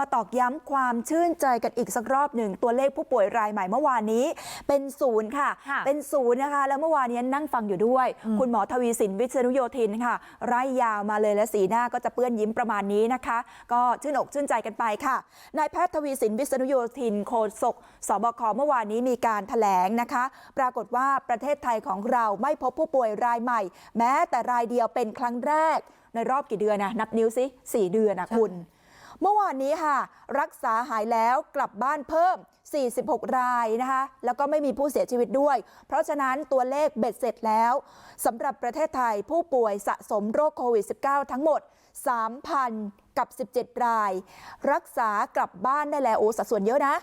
มาตอกย้ำความชื่นใจกันอีกสักรอบหนึ่ง ตัวเลขผู้ป่วยรายใหม่เมื่อวานนี้ เป็นศูนย์ค่ะค่ะ เป็นศูนย์นะคะ แล้วเมื่อวานนี้นั่งฟังอยู่ด้วย คุณหมอทวีสินวิษณุโยธินค่ะไร่ยาวมาเลยและสีหน้าก็จะเปื้อนยิ้มประมาณนี้นะคะ ก็ชื่นอกชื่นใจกันไปค่ะนายแพทย์ทวีสินวิษณุโยธินโฆษกสบคเมื่อวานนี้มีการแถลงนะคะ ปรากฏว่าประเทศไทยของเราไม่พบผู้ป่วยรายใหม่ แม้แต่รายเดียวเป็นครั้งแรกในรอบกี่เดือนนะนับนิ้วสิสี่เดือนนะคุณ เมื่อวานนี้ค่ะรักษาหายแล้วกลับบ้านเพิ่ม 46 รายนะคะแล้วก็ไม่มีผู้เสียชีวิตด้วย เพราะฉะนั้นตัวเลขเบ็ดเสร็จแล้วสำหรับประเทศไทยผู้ป่วยสะสมโรคโควิด -19 ทั้งหมด3,000กับ 17 ราย รักษากลับบ้านได้แล้วโอ้สัดส่วนเยอะนะ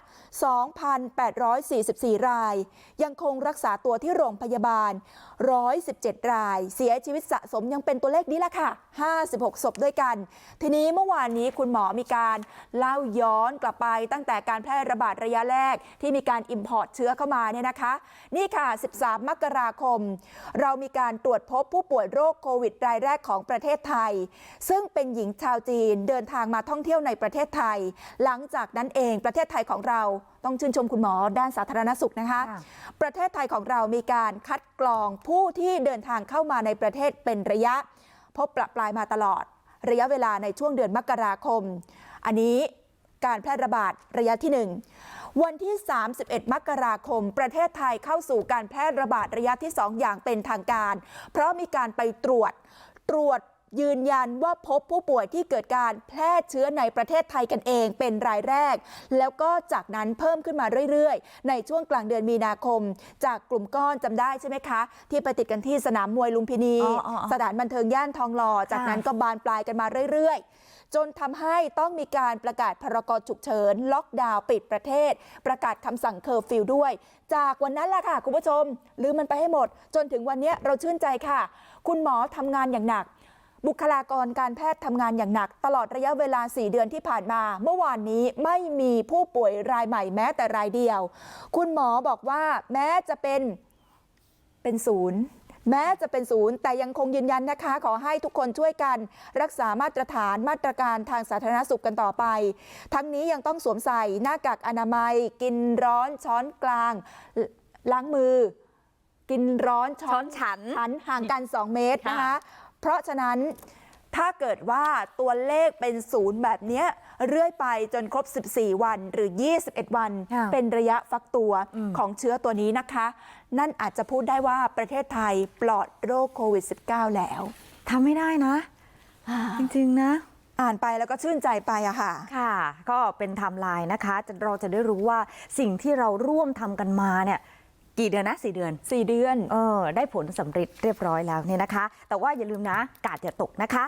2,844 ราย ยังคงรักษาตัวที่โรงพยาบาล 117 ราย เสียชีวิตสะสมยังเป็นตัวเลขนี้แหละค่ะ 56 ศพด้วยกัน ทีนี้เมื่อวานนี้คุณหมอมีการเล่าย้อนกลับไปตั้งแต่การแพร่ระบาดระยะแรกที่มีการอิมพอร์ตเชื้อเข้ามาเนี่ยนะคะ นี่ค่ะ 13 มกราคม เรามีการตรวจพบผู้ป่วยโรคโควิดรายแรกของประเทศไทย ซึ่งเป็นหญิงชาวจีนเดินทางมาท่องเที่ยวในประเทศไทย หลังจากนั้นเองประเทศไทยของเราต้องชื่นชมคุณหมอด้านสาธารณสุขนะคะค่ะประเทศไทยของเรามีการคัดกรองผู้ที่เดินทางเข้ามาในประเทศเป็นระยะ พบประปรายมาตลอด ระยะเวลาในช่วงเดือนมกราคม อันนี้การแพร่ระบาดระยะที่หนึ่งวันที่ 31 มกราคม ประเทศไทยเข้าสู่การแพร่ระบาดระยะที่ 2 อย่างเป็นทางการ เพราะมีการไปตรวจตรวจ ยืนยันว่าพบผู้ป่วยที่เกิดการแพร่เชื้อในประเทศไทยกันเองเป็นรายแรก แล้วก็จากนั้นเพิ่มขึ้นมาเรื่อยๆ ในช่วงกลางเดือนมีนาคม จากกลุ่มก้อนจำได้ใช่ไหมคะ ที่ไปติดกันที่สนามมวยลุมพินีอ๋ออ๋ออ๋อสถานบันเทิงย่านทองหล่อจากนั้นก็บานปลายกันมาเรื่อยๆ จนทำให้ต้องมีการประกาศพรกฉุกเฉิน ล็อกดาวน์ปิดประเทศ ประกาศคำสั่งเคอร์ฟิวด้วย จากวันนั้นแหละค่ะคุณผู้ชมลืมมันไปให้หมด จนถึงวันนี้เราชื่นใจค่ะ คุณหมอทำงานอย่างหนัก บุคลากรการแพทย์ทำงานอย่างหนัก ตลอดระยะเวลา 4 เดือนที่ผ่านมา เมื่อวานนี้ไม่มีผู้ป่วยรายใหม่แม้แต่รายเดียว คุณหมอบอกว่าแม้จะเป็นเป็นศูนย์แม้จะเป็นศูนย์แต่ยังคงยืนยันนะคะ ขอให้ทุกคนช่วยกันรักษามาตรฐานมาตรการทางสาธารณสุขกันต่อไป ทั้งนี้ยังต้องสวมใส่หน้ากากอนามัย กินร้อนช้อนกลาง ล้างมือ กินร้อนช้ช้ออนนฉันฉันห่างกัน 2 เมตรนะคะค่ะ เพราะฉะนั้นถ้าเกิดว่าตัวเลขเป็นศูนย์แบบเนี้ยเรื่อยไปจนครบ 14 วันหรือ 21 วันค่ะเป็นระยะฟักตัวอืมของเชื้อตัวนี้นะคะ นั่นอาจจะพูดได้ว่าประเทศไทยปลอดโรคโควิด -19 แล้วทำไม่ได้นะ จริง ๆ นะอ่านไปแล้วก็ชื่นใจไปอะค่ะ ค่ะ ก็เป็นไทม์ไลน์นะคะจะเราจะได้รู้ว่าสิ่งที่เราร่วมทำกันมาเนี่ย กี่เดือนนะสี่เดือน4เดือน เออ ได้ผลสำเร็จเรียบร้อยแล้วเนี่ยนะคะ แต่ว่าอย่าลืมนะ กาดอย่าตกนะคะ